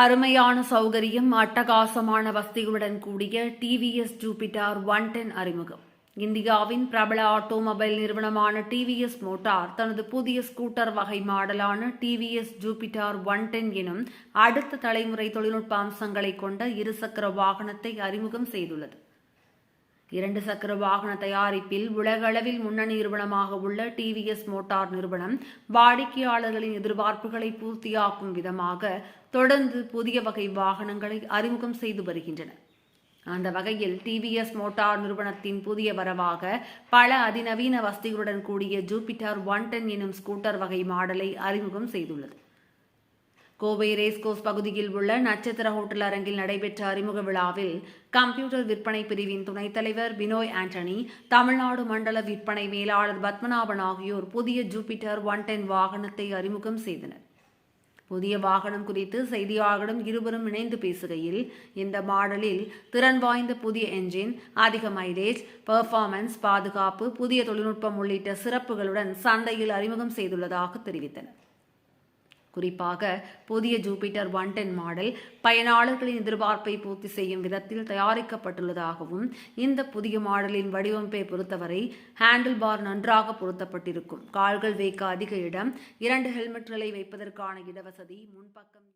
அருமையான சௌகரியம் அட்டகாசமான வசதிகளுடன் கூடிய டிவிஎஸ் ஜூபிட்டார் ஒன் டென் அறிமுகம். இந்தியாவின் பிரபல ஆட்டோமொபைல் நிறுவனமான டிவிஎஸ் மோட்டார் தனது புதிய ஸ்கூட்டர் வகை மாடலான டிவிஎஸ் ஜூபிட்டார் ஒன் டென் எனும் அடுத்த தலைமுறை தொழில்நுட்ப அம்சங்களை கொண்ட இருசக்கர வாகனத்தை அறிமுகம் செய்துள்ளது. இரண்டு சக்கர வாகன தயாரிப்பில் உலகளவில் முன்னணி நிறுவனமாக உள்ள டிவிஎஸ் மோட்டார் நிறுவனம் வாடிக்கையாளர்களின் எதிர்பார்ப்புகளை பூர்த்தியாக்கும் விதமாக தொடர்ந்து புதிய வகை வாகனங்களை அறிமுகம் செய்து வருகின்றன. அந்த வகையில் டிவிஎஸ் மோட்டார் நிறுவனத்தின் புதிய வரவாக பல அதிநவீன வசதிகளுடன் கூடிய ஜூபிட்டர் ஒன் டென் எனும் ஸ்கூட்டர் வகை மாடலை அறிமுகம் செய்துள்ளது. கோவை ரேஸ்கோஸ் பகுதியில் உள்ள நட்சத்திர ஹோட்டல் அரங்கில் நடைபெற்ற அறிமுக விழாவில் கம்ப்யூட்டர் விற்பனை பிரிவின் துணைத் தலைவர் பினோய் ஆண்டனி தமிழ்நாடு மண்டல விற்பனை மேலாளர் பத்மநாபன் ஆகியோர் புதிய ஜூபிட்டர் ஒன் டென் வாகனத்தை அறிமுகம் செய்தனர். புதிய வாகனம் குறித்து செய்தியாளர்களும் இருவரும் இணைந்து பேசுகையில் இந்த மாடலில் திறன் வாய்ந்த புதிய என்ஜின் அதிக மைலேஜ் பெர்ஃபார்மன்ஸ் பாதுகாப்பு புதிய தொழில்நுட்பம் உள்ளிட்ட சிறப்புகளுடன் சந்தையில் அறிமுகம் செய்துள்ளதாக தெரிவித்தனர். குறிப்பாக புதிய ஜூபிட்டர் ஒன் டென் மாடல் பயனாளர்களின் எதிர்பார்ப்பை பூர்த்தி செய்யும் விதத்தில் தயாரிக்கப்பட்டுள்ளதாகவும் இந்த புதிய மாடலின் வடிவமைப்பை பொறுத்தவரை ஹேண்டில் பார் நன்றாக பொருத்தப்பட்டிருக்கும். கால்கள் வைக்க அதிக இடம் இரண்டு ஹெல்மெட்களை வைப்பதற்கான இடவசதி முன்பக்கம்